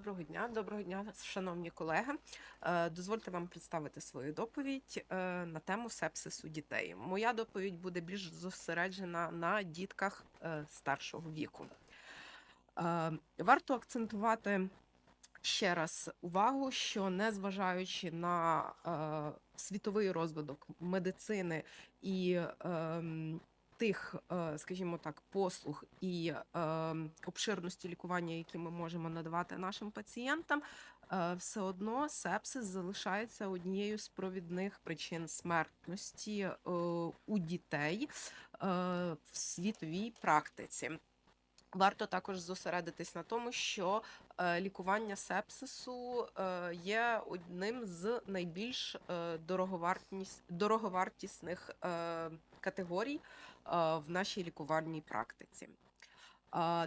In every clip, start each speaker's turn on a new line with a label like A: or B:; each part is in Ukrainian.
A: Доброго дня, доброго дня, шановні колеги. Е, Дозвольте вам представити свою доповідь е, на тему сепсису дітей. Моя доповідь буде більш зосереджена на дітках е, старшого віку. Варто акцентувати ще раз увагу, що незважаючи на світовий розвиток медицини і ем, тих, е, скажімо так, послуг і е, обширності лікування, які ми можемо надавати нашим пацієнтам, е, все одно сепсис залишається однією з провідних причин смертності у дітей в світовій практиці. Варто також зосередитись на тому, що лікування сепсису є одним з найбільш дороговартісних категорій в нашій лікувальній практиці.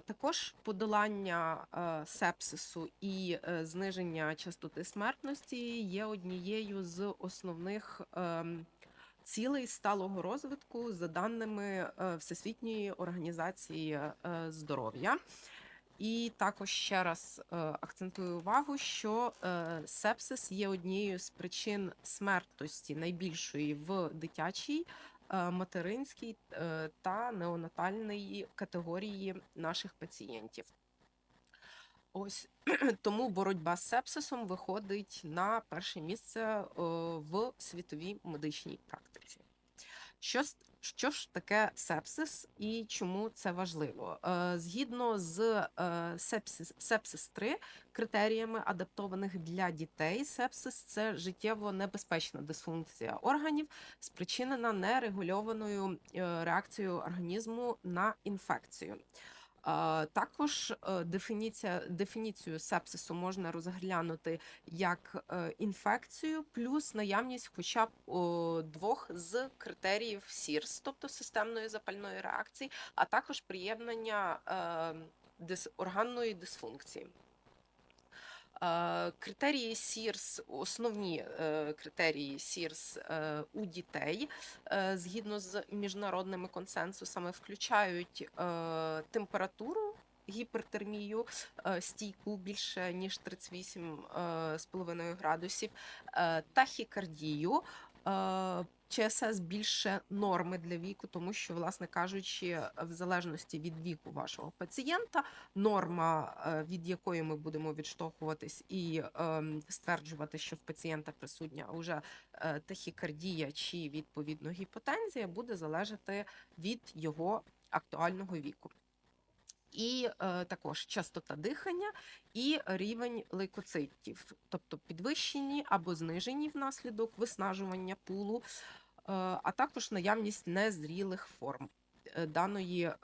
A: Також подолання е, сепсису і е, зниження частоти смертності є однією з основних ем, цілей сталого розвитку за даними е, Всесвітньої організації е, здоров'я. І також ще раз е, акцентую увагу, що е, сепсис є однією з причин смертності найбільшої в дитячій, е, материнській е, та неонатальній категорії наших пацієнтів. Ось тому боротьба з сепсисом виходить на перше місце е, в світовій медичній практиці. Що, що ж таке сепсис і чому це важливо? Е, Згідно з е, сепсис, сепсис 3 критеріями адаптованих для дітей, сепсис це життєво небезпечна дисфункція органів, спричинена нерегульованою е, реакцією організму на інфекцію. Також е, дефініція, дефініцію сепсису можна розглянути як е, інфекцію, плюс наявність хоча б двох з критеріїв СІРС, тобто системної запальної реакції, а також приєднання е, органної дисфункції. Критерії СІРС, основні е, критерії СІРС е, у дітей е, згідно з міжнародними консенсусами включають температуру. Гіпертермію стійку більше ніж 38,5 градусів, тахікардію, ЧСС більше норми для віку, тому що, власне кажучи, в залежності від віку вашого пацієнта, норма, е, від якої ми будемо відштовхуватись і ем, стверджувати, що в пацієнта присутня вже е, тахікардія чи відповідно гіпотензія, буде залежати від його актуального віку. І е, також частота дихання і рівень лейкоцитів, тобто підвищені або знижені внаслідок виснажування пулу, а також наявність незрілих форм е, даної е,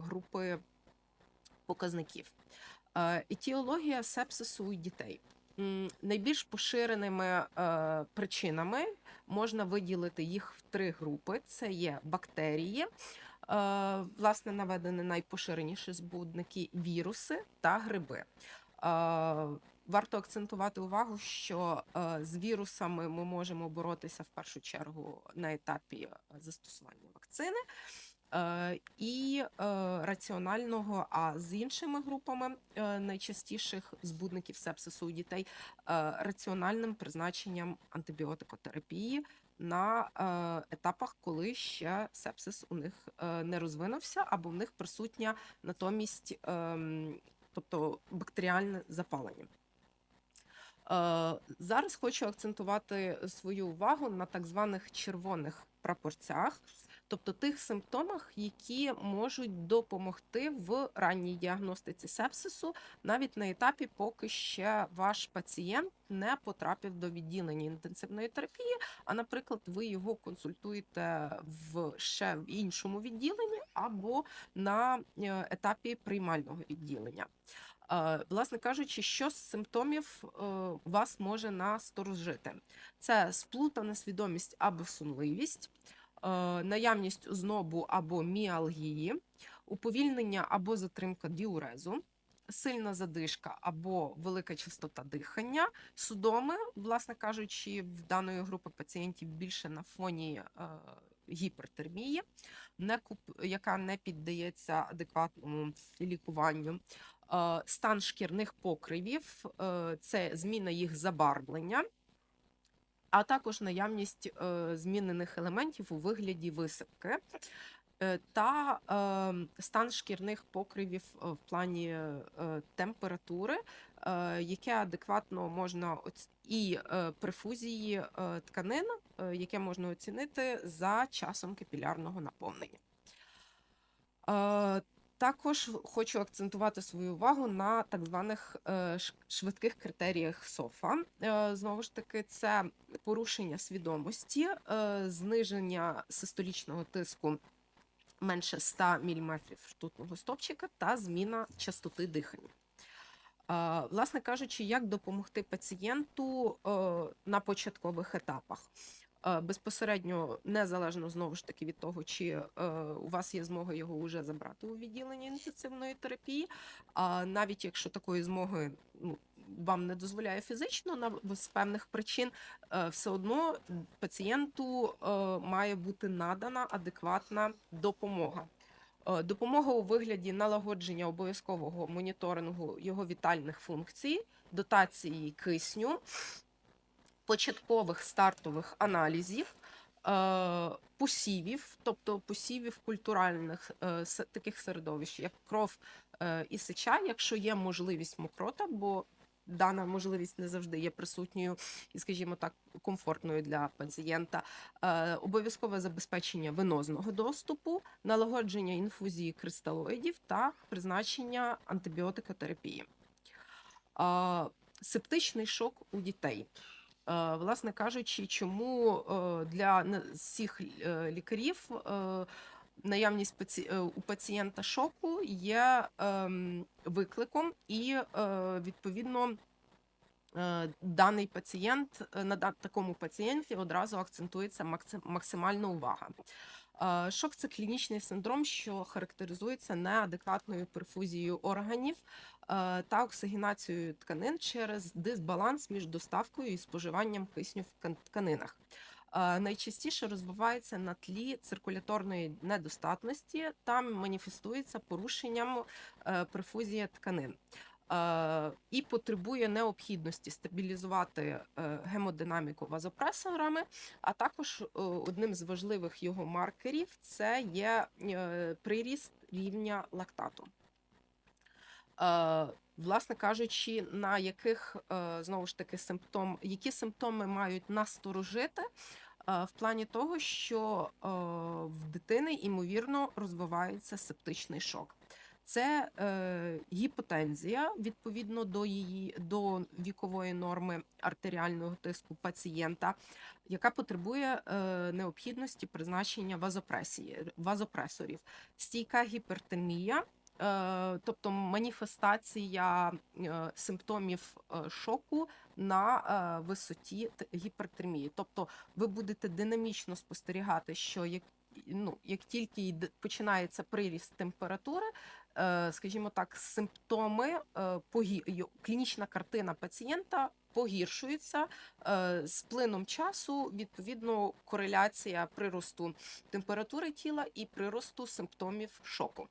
A: групи показників. Е, Етіологія сепсису у дітей. Найбільш поширеними е, причинами можна виділити їх в три групи: це є бактерії, е, власне, наведені найпоширеніші збудники віруси та гриби. Варто акцентувати увагу, що е, з вірусами ми можемо боротися в першу чергу на етапі е, застосування вакцини е, і раціонального, а з іншими групами найчастіших збудників сепсису у дітей раціональним призначенням антибіотикотерапії на етапах, коли ще сепсис у них не розвинувся, або в них присутня натомість, ем, тобто бактеріальне запалення. Е, Зараз хочу акцентувати свою увагу на так званих червоних прапорцях, тобто тих симптомах, які можуть допомогти в ранній діагностиці сепсису, навіть на етапі, поки ще ваш пацієнт не потрапив до відділення інтенсивної терапії, а, наприклад, ви його консультуєте в ще в іншому відділенні або на е, етапі приймального відділення. Власне кажучи, що з симптомів е, вас може насторожити? Це сплутана свідомість або сонливість, е, наявність ознобу або міалгії, уповільнення або затримка діурезу, сильна задишка або велика частота дихання, судоми, власне кажучи, в даної групи пацієнтів більше на фоні е, гіпертермії, яка не піддається адекватному лікуванню. Е, Стан шкірних покривів е, це зміна їх забарвлення, а також наявність е, змінених елементів у вигляді висипки. Та стан шкірних покривів в плані температури, яке адекватно можна і перфузії е, тканин, яке можна оцінити за часом капілярного наповнення. Е, Також хочу акцентувати свою увагу на так званих е, швидких критеріях СОФА. Е, Знову ж таки, це порушення свідомості, е, зниження систолічного тиску менше 100 мм ртутного стопчика та зміна частоти дихання. Е, Власне кажучи, як допомогти пацієнту е, на початкових етапах? Е, Безпосередньо незалежно знову ж таки від того, чи е, у вас є змога його вже забрати у відділенні інтенсивної терапії. А навіть якщо такої змоги ну, вам не дозволяє фізично на з певних причин, е, все одно пацієнту має бути надана адекватна допомога. Допомога у вигляді налагодження обов'язкового моніторингу його вітальних функцій, дотації кисню, початкових стартових аналізів, е, посівів, тобто посівів культуральних е, таких середовищ, як кров е, і сеча, якщо є можливість мокрота, бо дана можливість не завжди є присутньою і, скажімо так, комфортною для пацієнта. Обов'язкове забезпечення венозного доступу, налагодження інфузії кристалоїдів та призначення антибіотикотерапії. Септичний шок у дітей. Е, Власне кажучи, чому е, для всіх е, лікарів наявність у пацієнта шоку є викликом, і відповідно даний пацієнт на такому пацієнті одразу акцентується максимальна увага. Е, Шок це клінічний синдром, що характеризується неадекватною перфузією органів та оксигенацією тканин через дисбаланс між доставкою і споживанням кисню в тканинах. Е, Найчастіше розвивається на тлі циркуляторної недостатності та маніфестується порушенням е, перфузії тканин. Е, І потребує необхідності стабілізувати е, гемодинаміку вазопресорами, а також е, одним з важливих його маркерів це є е, приріст рівня лактату. Е, Власне кажучи, на яких е, знову ж таки симптом, які симптоми мають насторожити е, в плані того, що в дитини ймовірно розвивається септичний шок. Це е, гіпотензія відповідно до її до вікової норми артеріального тиску пацієнта, яка потребує е, необхідності призначення вазопресії, вазопресорів, стійка гіпертонія, е, тобто маніфестація е, симптомів е, шоку на е, висоті гіпертермії. Тобто ви будете динамічно спостерігати, що як ну, як тільки починається приріст температури, е, скажімо так, симптоми е, клінічна картина пацієнта погіршується е, з плином часу. Відповідно, кореляція приросту температури тіла і приросту симптомів шоку.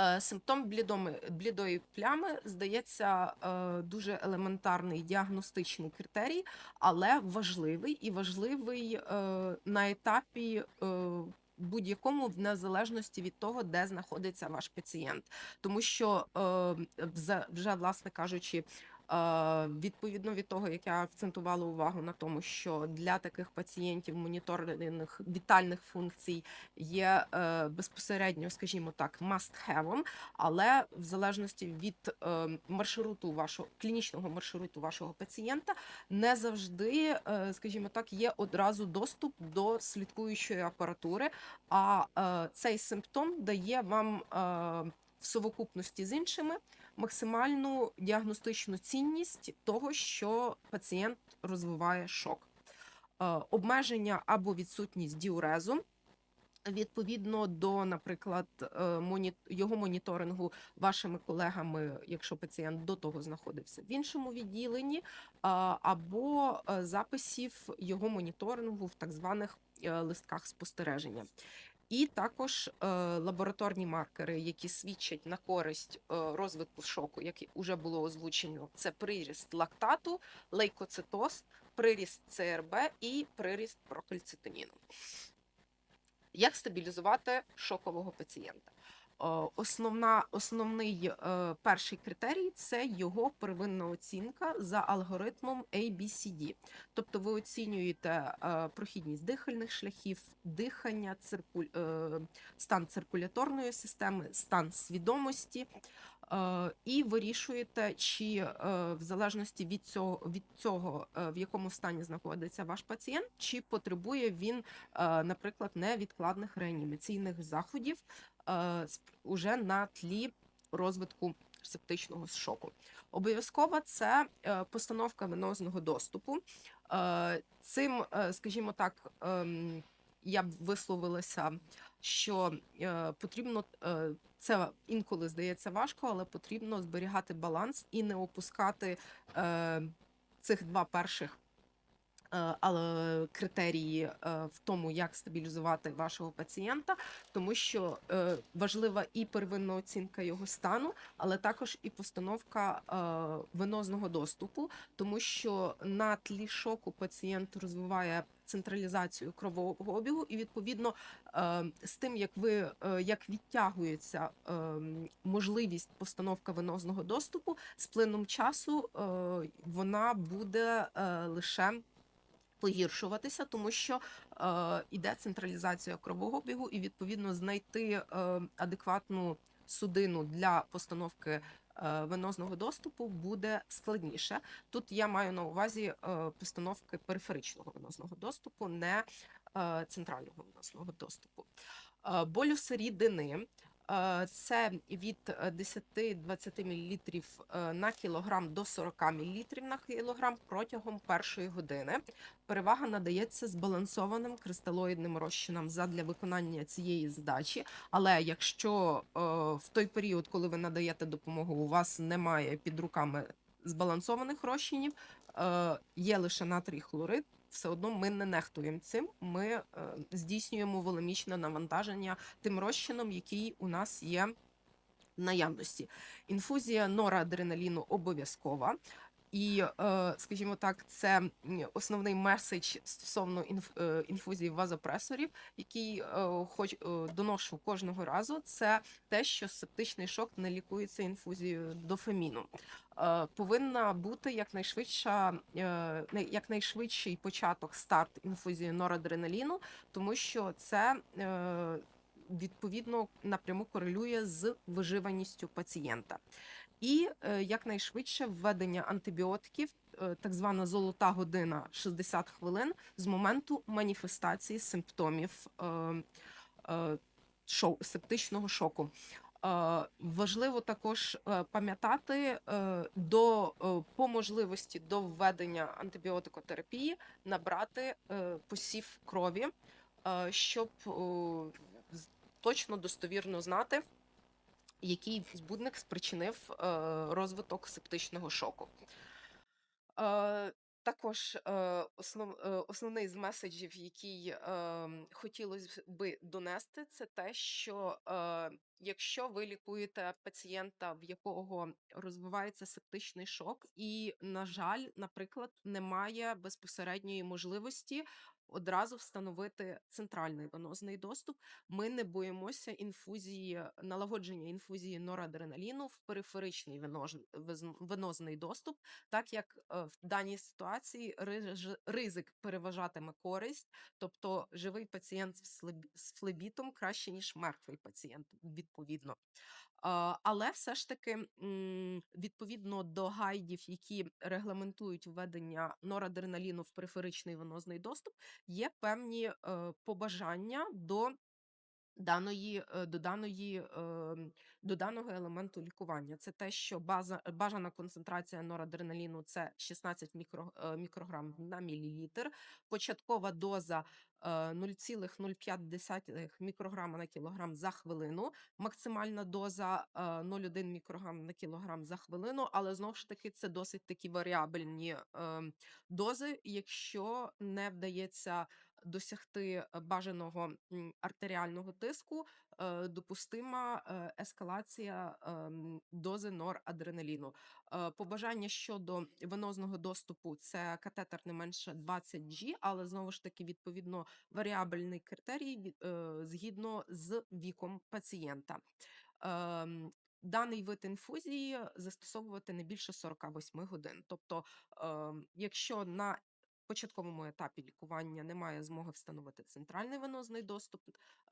A: Е, Симптом блідоми, блідої плями здається е, дуже елементарний діагностичний критерій, але важливий і важливий е, на етапі будь-якому в незалежності від того, де знаходиться ваш пацієнт, тому що вже, власне кажучи. Відповідно від того, як я акцентувала увагу на тому, що для таких пацієнтів моніторинг вітальних функцій є е, безпосередньо, скажімо так, must-have, але в залежності від е, маршруту вашого клінічного маршруту вашого пацієнта не завжди, е, скажімо так, є одразу доступ до слідкуючої апаратури. А цей симптом дає вам в совокупності з іншими максимальну діагностичну цінність того, що пацієнт розвиває шок. Е, Обмеження або відсутність діурезу Відповідно до, наприклад, е, його моніторингу вашими колегами, якщо пацієнт до того знаходився в іншому відділенні, або е, записів його моніторингу в так званих листках спостереження. І також е, лабораторні маркери, які свідчать на користь е, розвитку шоку, як вже було озвучено, це приріст лактату, лейкоцитоз, приріст ЦРБ і приріст прокальцитоніну. Як стабілізувати шокового пацієнта? Е, Основна, основний е, перший критерій це його первинна оцінка за алгоритмом ABCD. Тобто ви оцінюєте е, прохідність дихальних шляхів, дихання, циркуль, е, стан циркуляторної системи, стан свідомості. І вирішуєте, чи в залежності від цього, від цього, в якому стані знаходиться ваш пацієнт, чи потребує він, наприклад, невідкладних реанімаційних заходів уже на тлі розвитку септичного шоку. Обов'язково це е, постановка венозного доступу. Е, Цим, е, скажімо так, ем, я б висловилася, що е, потрібно е, це інколи здається важко, але потрібно зберігати баланс і не опускати е, цих два перших е, але критерії е, в тому, як стабілізувати вашого пацієнта, тому що е, важлива і первинна оцінка його стану, але також і постановка е, венозного доступу, тому що на тлі шоку пацієнт розвиває централізацію кровового обігу, і відповідно е, з тим, як ви е, як відтягується е, можливість постановки венозного доступу, з плином часу е, вона буде е, лише погіршуватися, тому що е, іде централізація кровообігу, і відповідно знайти е, адекватну судину для постановки е, венозного доступу буде складніше. Тут я маю на увазі е, постановки периферичного венозного доступу, не е, центрального венозного доступу. Болюси рідини. Е, Це від е, 10-20 мл е, на кілограм до 40 мл на кілограм протягом першої години. Перевага надається збалансованим кристалоїдним розчинам задля виконання цієї задачі. Але якщо е, в той період, коли ви надаєте допомогу, у вас немає під руками збалансованих розчинів, е, є лише натрій хлорид, все одно ми не нехтуємо цим. Ми е, здійснюємо волемічне навантаження тим розчином, який у нас є наявності. Інфузія норадреналіну обов'язкова. І, е, скажімо так, це основний меседж стосовно е, інфузії вазопресорів, який е, хоч доношу кожного разу. Це те, що септичний шок не лікується інфузією дофаміну. Е, Повинна бути якнайшвидша, якнайшвидший початок старт інфузії норадреналіну, тому що це відповідно напряму корелює з виживаністю пацієнта. І е, якнайшвидше введення антибіотиків, е, так звана золота година 60 хвилин з моменту маніфестації симптомів е, септичного шоку. Важливо також пам'ятати до по можливості до введення антибіотикотерапії набрати посів крові, щоб точно достовірно знати, який збудник спричинив е, розвиток септичного шоку. Е, Також е, основ, основний з меседжів, який хотілося би донести, це те, що якщо ви лікуєте пацієнта, в якого розвивається септичний шок, і, на жаль, наприклад, немає безпосередньої можливості одразу встановити центральний венозний доступ, ми не боїмося інфузії, налагодження інфузії норадреналіну в периферичний венозний доступ, так як е, в даній ситуації ризик переважатиме користь, тобто живий пацієнт з флебітом краще, ніж мертвий пацієнт, відповідно. Але все ж таки, відповідно до гайдів, які регламентують введення норадреналіну в периферичний венозний доступ, є певні е, побажання до даної, е, до даної, ем, до даного елементу лікування. Це те, що база, бажана концентрація норадреналіну це 16 мікро, е, мікрограм на мілілітр, початкова доза е, 0,05 мікрограма на кілограм за хвилину, максимальна доза е, 0,1 мікрограм на кілограм за хвилину, але знову ж таки це досить такі варіабельні ем, дози, якщо не вдається досягти е, бажаного артеріального тиску, е, допустима е, ескалація ем, дози норадреналіну. Е, Побажання щодо венозного доступу це катетер не менше 20 G, але знову ж таки відповідно варіабельний критерій е, згідно з віком пацієнта. Ем, Даний вид інфузії застосовувати не більше 48 годин. Тобто, ем, якщо на початковому етапі лікування немає змоги встановити центральний венозний доступ,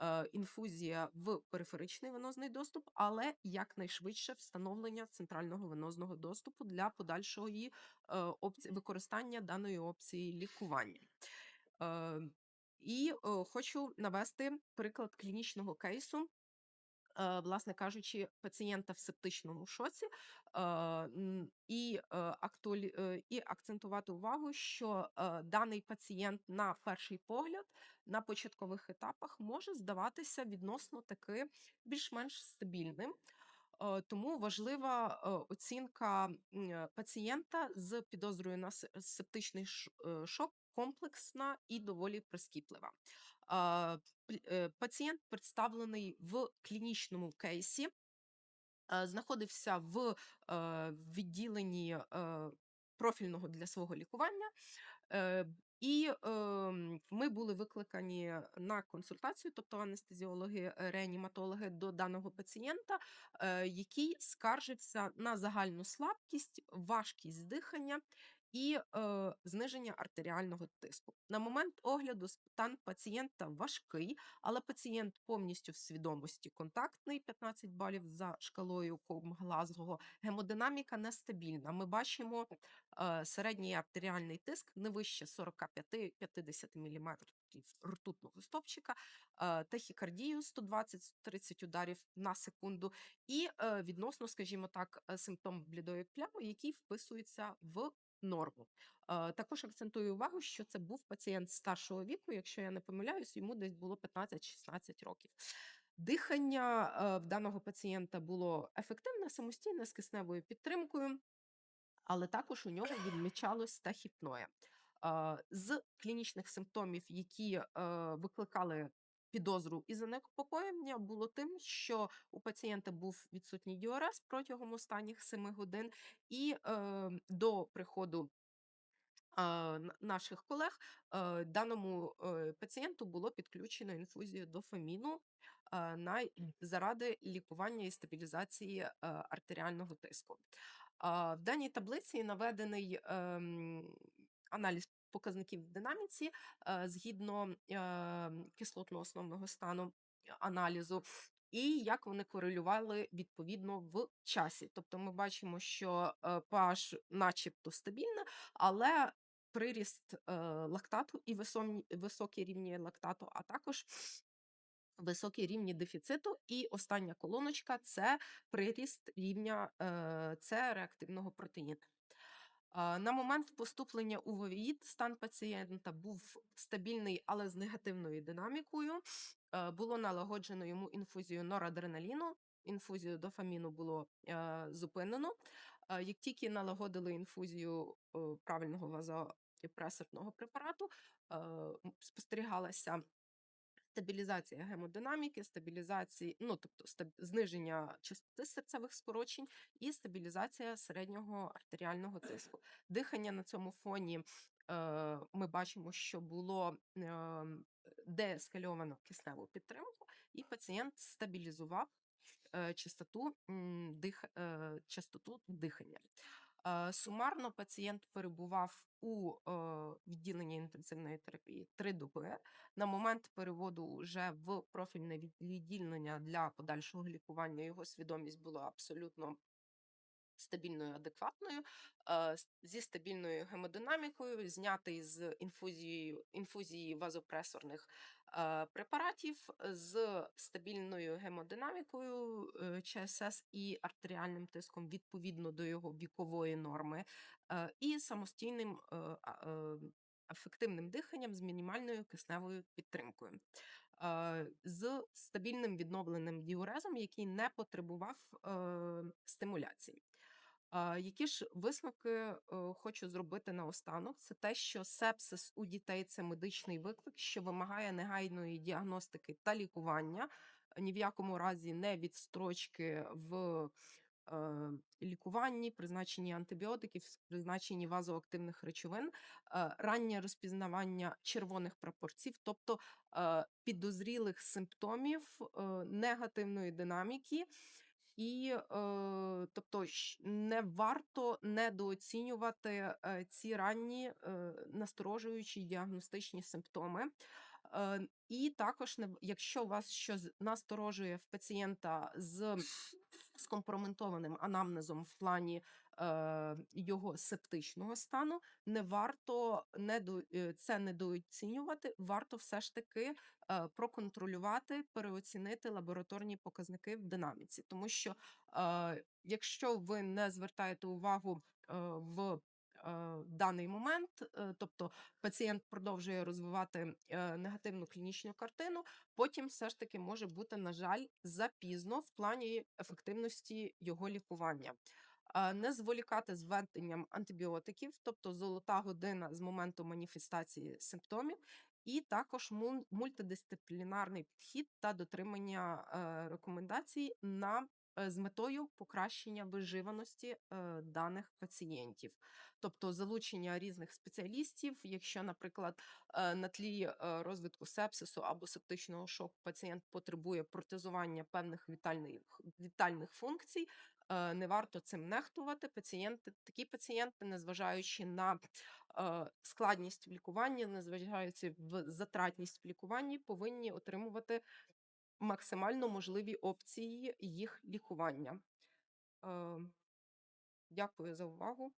A: е, інфузія в периферичний венозний доступ, але якнайшвидше встановлення центрального венозного доступу для подальшого її е, опці- використання даної опції лікування. Е, І хочу навести приклад клінічного кейсу власне кажучи, пацієнта в септичному шоці, і, е, і акцентувати увагу, що даний пацієнт на перший погляд на початкових етапах може здаватися відносно таки більш-менш стабільним. Е, Тому важлива е, оцінка пацієнта з підозрою на септичний е, шок комплексна і доволі прискіплива. Е, Пацієнт представлений в клінічному кейсі, е, знаходився в е, відділенні е, профільного для свого лікування. Е, І ем, ми були викликані на консультацію, тобто анестезіологи, е, реаніматологи до даного пацієнта, е, який скаржився на загальну слабкість, важкість дихання і е, зниження артеріального тиску. На момент огляду стан пацієнта важкий, але пацієнт повністю в свідомості контактний, 15 балів за шкалою Комглазго. Гемодинаміка нестабільна. Ми бачимо е, середній артеріальний тиск не вище 45-50 мм ртутного стопчика, е, тахікардію 120-130 ударів на секунду, і е, відносно, скажімо так, е, симптом блідої плями, який вписується в норму. Е, Також акцентую увагу, що це був пацієнт старшого віку, якщо я не помиляюсь, йому десь було 15-16 років. Дихання е, в даного пацієнта було ефективне, самостійне з кисневою підтримкою але також у нього відмічалось тахіпноє. З клінічних симптомів, які е, викликали підозру і занепокоєння, було тим, що у пацієнта був відсутній діорез протягом останніх 7 годин, і е, до приходу наших колег е, даному е, пацієнту було підключено інфузію дофаміну е, на заради лікування і стабілізації е, артеріального тиску. В даній таблиці наведений ем, аналіз показників в динаміці е, згідно ем, кислотно-основного стану аналізу. І як вони корелювали відповідно в часі. Тобто ми бачимо, що е, pH начебто стабільна, але приріст е, лактату і високі рівні лактату, а також високі рівні дефіциту. І остання колоночка це приріст рівня С реактивного протеїну. На момент поступлення у ВВІД стан пацієнта був стабільний, але з негативною динамікою. Е, Було налагоджено йому інфузію норадреналіну, інфузію дофаміну було е, зупинено. Е, Як тільки налагодили інфузію правильного вазопресорного препарату, спостерігалася стабілізація гемодинаміки, стабілізації, ну тобто стаб- зниження частоти серцевих скорочень і стабілізація середнього артеріального тиску. Дихання на цьому фоні е, ми бачимо, що було е, деескальовано кисневу підтримку, і пацієнт стабілізував е, частоту, дих, е, частоту дихання. Е, Сумарно пацієнт перебував у е, відділенні інтенсивної терапії три доби. На момент переводу вже в профільне від- відділення для подальшого лікування його свідомість була абсолютно стабільною, адекватною, е, зі стабільною гемодинамікою, знятий з інфузією інфузії вазопресорних е, препаратів, з стабільною гемодинамікою е, ЧСС і артеріальним тиском відповідно до його вікової норми, е, і самостійним е, е, ефективним диханням з мінімальною кисневою підтримкою. Е, З стабільним відновленим діурезом, який не потребував е, стимуляції. Які ж висновки, е, хочу зробити наостанок? Це те, що сепсис у дітей це медичний виклик, що вимагає негайної діагностики та лікування, ні в якому разі не відстрочки в, е, лікуванні, призначенні антибіотиків, призначенні вазоактивних речовин, е, раннє розпізнавання червоних прапорців, тобто, підозрілих симптомів, негативної динаміки. І, е, тобто, не варто недооцінювати, е, ці ранні, е, насторожуючі діагностичні симптоми. Е, і також якщо вас щось насторожує в пацієнта з скомпрометованим анамнезом в плані, е, його септичного стану, не варто не до це недооцінювати. Варто все ж таки, е, проконтролювати, переоцінити лабораторні показники в динаміці. Тому що, е, якщо ви не звертаєте увагу, е, в, е, даний момент, е, тобто пацієнт продовжує розвивати, е, негативну клінічну картину, потім все ж таки може бути, на жаль, запізно в плані ефективності його лікування. Не зволікати з введенням антибіотиків, тобто золота година з моменту маніфестації симптомів, і також мультидисциплінарний підхід та дотримання, е, рекомендацій на е, з метою покращення виживаності, е, даних пацієнтів. Тобто залучення різних спеціалістів, якщо, наприклад, е, на тлі, е, розвитку сепсису або септичного шоку пацієнт потребує протезування певних вітальних вітальних функцій, е, не варто цим нехтувати. Пацієнти такі пацієнти, незважаючи на, е, складність в лікуванні, незважаючи в затратність в лікуванні, повинні отримувати максимально можливі опції їх лікування. Е, дякую за увагу.